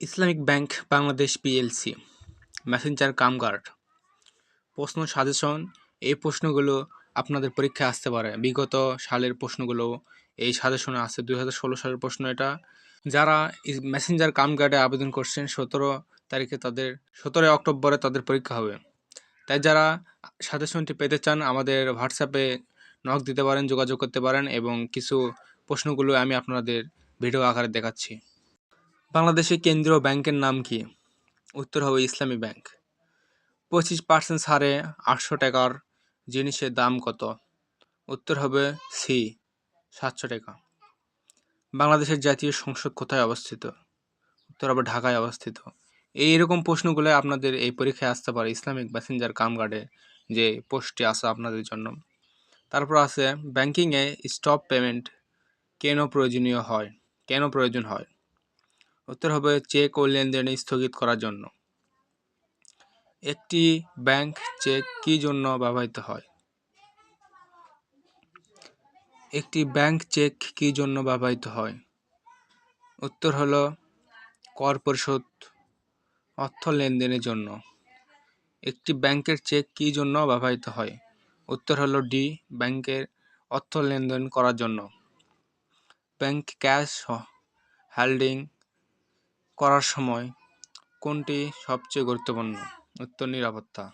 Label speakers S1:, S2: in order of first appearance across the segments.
S1: Islamic Bank Bangladesh PLC. Messenger কামগার্ড প্রশ্ন suggestion. এই প্রশ্নগুলো আপনাদের পরীক্ষায় আসতে পারে। বিগত সালের প্রশ্নগুলো। এই সাজেশনে আছে দুই হাজার ষোলো সালের প্রশ্ন এটা। যারা মেসেঞ্জার কামগার্ডে আবেদন করছেন, সতেরো তারিখে তাদের, সতেরোই অক্টোবরে তাদের পরীক্ষা হবে। তাই যারা সাজেশনটি পেতে চান, আমাদের হোয়াটসঅ্যাপে নক দিতে পারেন, যোগাযোগ করতে পারেন এবং কিছু প্রশ্নগুলো আমি আপনাদের ভিডিও আকারে দেখাচ্ছি। বাংলাদেশের কেন্দ্রীয় ব্যাংকের নাম কি? উত্তর হবে ইসলামী ব্যাংক। পঁচিশ পার্সেন্ট ছাড়ে আটশো টাকার জিনিসের দাম কত? উত্তর হবে সি সাতশো টাকা। বাংলাদেশের জাতীয় সংসদ কোথায় অবস্থিত? উত্তর হবে ঢাকায় অবস্থিত। এই এরকম প্রশ্নগুলো আপনাদের এই পরীক্ষায় আসতে পারে ইসলামিক প্যাসেঞ্জার কামগার্ডে যে পোস্টটি আছে আপনাদের জন্য। তারপর আছে, ব্যাংকিংয়ে স্টপ পেমেন্ট কেন প্রয়োজনীয় হয়? কেন প্রয়োজন হয়? উত্তর হবে চেক ও লেনদেন স্থগিত করার জন্য। একটি ব্যাংক চেক কি জন্য ব্যবহৃত হয়? একটি ব্যাংক চেক কি জন্য ব্যবহৃত হয়? উত্তর হলো কর পরিশোধ, অর্থ লেনদেনের জন্য। একটি ব্যাংকের চেক কি জন্য ব্যবহৃত হয়? উত্তর হলো ডি ব্যাংকের অর্থ লেনদেন করার জন্য। ব্যাংক ক্যাশ হোল্ডিং করার সময় কোনটি সবচেয়ে গুরুত্বপূর্ণ? উত্তর, নিরাপত্তা।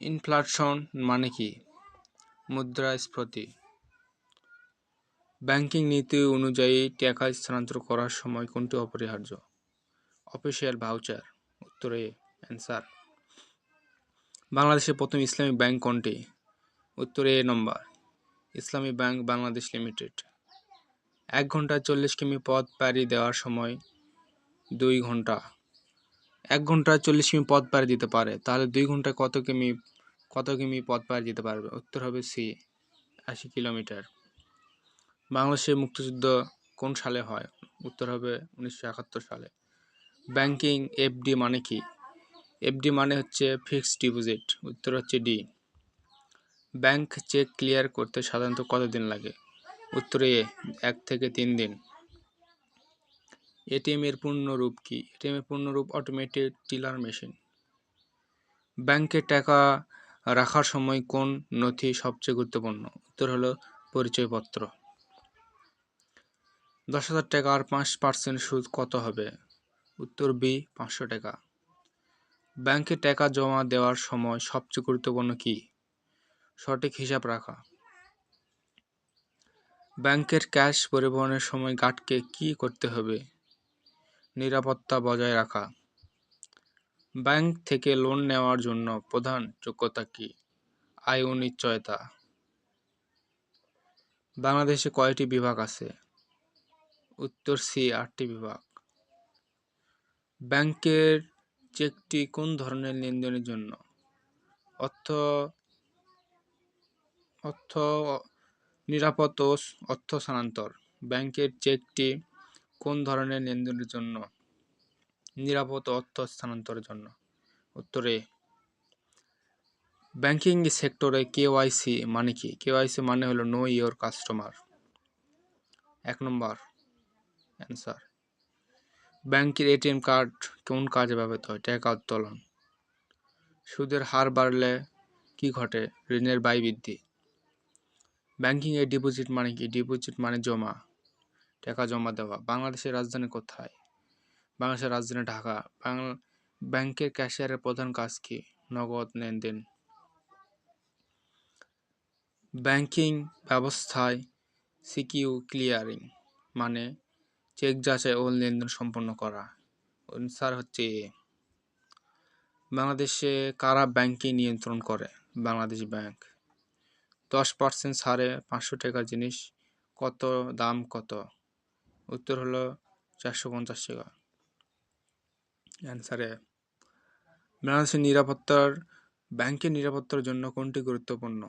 S1: ইনফ্লেশন মানে কি? মুদ্রাস্ফীতি। ব্যাংকিং নীতি অনুযায়ী টাকা স্থানান্তর করার সময় কোনটি অপরিহার্য? Official voucher. উত্তরে অ্যান্সার। বাংলাদেশের প্রথম ইসলামী ব্যাংক কোনটি? উত্তরে, এ, নম্বর। ইসলামী ব্যাংক বাংলাদেশ লিমিটেড। এক ঘণ্টা চল্লিশ কিমি পথ পাড়ি দেওয়ার সময় দুই ঘণ্টা। এক ঘণ্টা চল্লিশ কিমি পথ পাড়ি দিতে পারে, তাহলে দুই ঘন্টায় কত কিমি কত কিমি পথ পাড়ি দিতে পারবে? উত্তর হবে সি, আশি কিলোমিটার। বাংলাদেশের মুক্তিযুদ্ধ কোন সালে হয়? উত্তর হবে উনিশশো একাত্তর সালে। ব্যাংকিং এফডি মানে কি? এফডি মানে হচ্ছে ফিক্সড ডিপোজিট, উত্তর হচ্ছে ডি। ব্যাংক চেক ক্লিয়ার করতে সাধারণত কতদিন লাগে? উত্তরে এক থেকে তিন দিন। এটিএম এর পূর্ণরূপ কি? এটিএম এর পূর্ণরূপ অটোমেটেড টিলার মেশিন ব্যাংকে টাকা রাখার সময় কোন নথি সবচেয়ে গুরুত্বপূর্ণ? উত্তর হলো পরিচয়পত্র। দশ হাজার টাকার পাঁচ পার্সেন্ট সুদ কত হবে? উত্তর বি, পাঁচশো টাকা। ব্যাংকে টাকা জমা দেওয়ার সময় সবচেয়ে গুরুত্বপূর্ণ কি? সঠিক হিসাব রাখা। ব্যাংকের ক্যাশ পরিবহনের সময় গার্ডকে কি করতে হবে? নিরাপত্তা বজায় রাখা। ব্যাংক থেকে লোন নেওয়ার জন্য প্রধান যোগ্যতা কি? আয় ও নিশ্চয়তা। বাংলাদেশে কয়টি বিভাগ আছে? উত্তর সি, আটটি বিভাগ। ব্যাংকের চেকটি কোন ধরনের লেনদেনের জন্য? অর্থ অর্থ নিরাপদ ও অর্থ স্থানান্তর। ব্যাংকের চেকটি কোন ধরনের লেনদেনের জন্য? নিরাপদ অর্থ স্থানান্তরের জন্য। উত্তরে, ব্যাংকিং সেক্টরে কেওয়াইসি মানে কি? কেওয়াইসি মানে হলো নো ইয়োর কাস্টমার। এক নম্বর অ্যান্সার, ব্যাংকের এটিএম কার্ড কোন কাজে ব্যবহৃত হয়? টাকা উত্তোলন। সুদের হার বাড়লে কি ঘটে? ঋণের ব্যয় বৃদ্ধি। ব্যাংকিংয়ে ডিপোজিট মানে কি? ডিপোজিট মানে জমা, টাকা জমা দেওয়া। বাংলাদেশের রাজধানী কোথায়? বাংলাদেশের রাজধানী ঢাকা। ব্যাংকের ক্যাশিয়ারের প্রধান কাজ কি? নগদ লেনদেন। ব্যাংকিং ব্যবস্থায় সিকিউ ক্লিয়ারিং মানে চেক যাচাই ও লেনদেন সম্পন্ন করা। স্যার হচ্ছে এ। বাংলাদেশে কারা ব্যাংকিং নিয়ন্ত্রণ করে? বাংলাদেশ ব্যাংক। দশ পার্সেন্ট ছাড়ে পাঁচশো টাকার জিনিস। কত দাম কত? উত্তর হলো চারশো পঞ্চাশ টাকা। অ্যান্সারে বাংলাদেশের নিরাপত্তার, ব্যাংকের নিরাপত্তার জন্য কোনটি গুরুত্বপূর্ণ?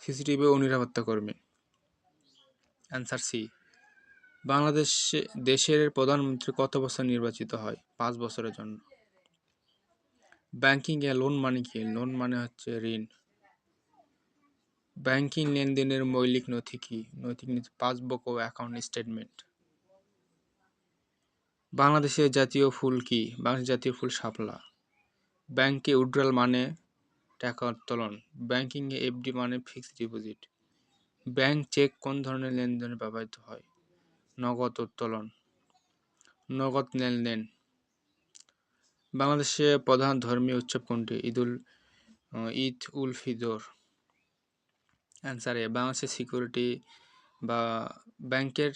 S1: সিসিটিভি ও নিরাপত্তা কর্মী। অ্যান্সার সি বাংলাদেশ, দেশের প্রধানমন্ত্রী কত বছর নির্বাচিত হয়? পাঁচ বছরের জন্য। ব্যাংকিংয়ে লোন মানে কি? লোন মানে হচ্ছে ঋণ। ব্যাংকিং লেনদেনের মৌলিক নথি কি নথি পাসবুক ও অ্যাকাউন্ট স্টেটমেন্ট। বাংলাদেশের জাতীয় ফুল কি? বাংলাদেশের জাতীয় ফুল শাপলা। ব্যাংকে উইড্রাল মানে টাকা উত্তোলন। ব্যাংকিংয়ে এফডি মানে ফিক্সড ডিপোজিট। ব্যাংক চেক কোন ধরনের লেনদেনে ব্যবহৃত হয়? নগদ উত্তোলন। নগদ লেনদেন। বাংলাদেশে প্রধান ধর্মীয় উৎসব কোনটি? ঈদুল ঈদ উল ফিতর। অ্যান্সার এ বাংলাদেশের সিকিউরিটি বা ব্যাংকের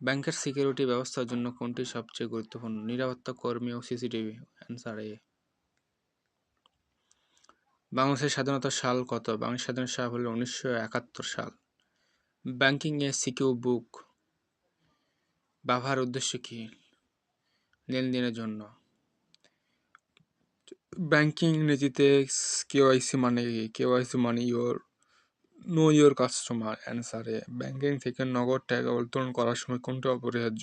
S1: ব্যাংকের সিকিউরিটি ব্যবস্থার জন্য কোনটি সবচেয়ে গুরুত্বপূর্ণ? নিরাপত্তা কর্মী ও সিসিটিভি অ্যান্সার এ বাংলাদেশের স্বাধীনতা সাল কত? বাংলাদেশের স্বাধীনতা সাল হলো উনিশশো একাত্তর সাল। ব্যাংকিং এ সিকিউ বুক ব্যবহার উদ্দেশ্য কি? লেনদেনের জন্য। ব্যাংকিং ইংরেজিতে কেওয়াইসি মানে কেওয়াইসি মানে ইওর নো ইওর কাস্টমার অ্যান্সারে ব্যাংকিং থেকে নগদ টাকা উত্তোলন করার সময় কোনটি অপরিহার্য?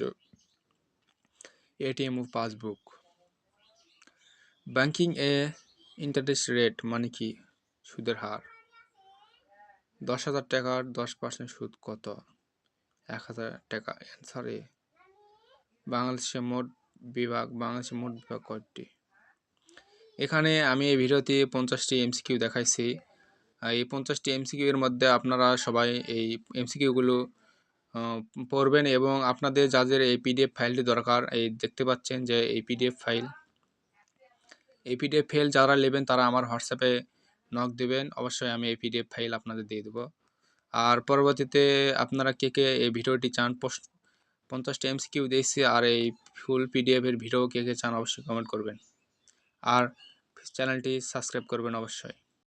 S1: এটিএম ও পাসবুক। ব্যাংকিং এ ইন্টারেস্ট রেট মানে কি? সুদের হার। দশ হাজার টাকার দশ পার্সেন্ট সুদ কত? এক হাজার টাকা। অ্যান্সারে বাংলাদেশে মোট বিভাগ, বাংলাদেশে মোট বিভাগ কয়টি? এখানে আমি এই ভিডিওতে পঞ্চাশটি এমসিকিউ দেখাইছি। এই পঞ্চাশটি এমসিকিউ এর মধ্যে আপনারা সবাই এই এমসিকিউগুলো পড়বেন এবং আপনাদের যাদের এই পিডিএফ ফাইলটি দরকার, এই দেখতে পাচ্ছেন যে এই পিডিএফ ফাইল এই পিডিএফ ফাইল যারা নেবেন তারা আমার হোয়াটসঅ্যাপে নক দেবেন, অবশ্যই আমি এই পিডিএফ ফাইল আপনাদের দিয়ে দেবো। আর পরবর্তীতে আপনারা কে কে এই ভিডিওটি চান পোস্ট পঞ্চাশটা এমসিকিউ দিয়েছি আর এই ফুল পিডিএফের ভিডিও কে কে চান অবশ্যই কমেন্ট করবেন। আর চ্যানেলটি সাবস্ক্রাইব করবেন অবশ্যই।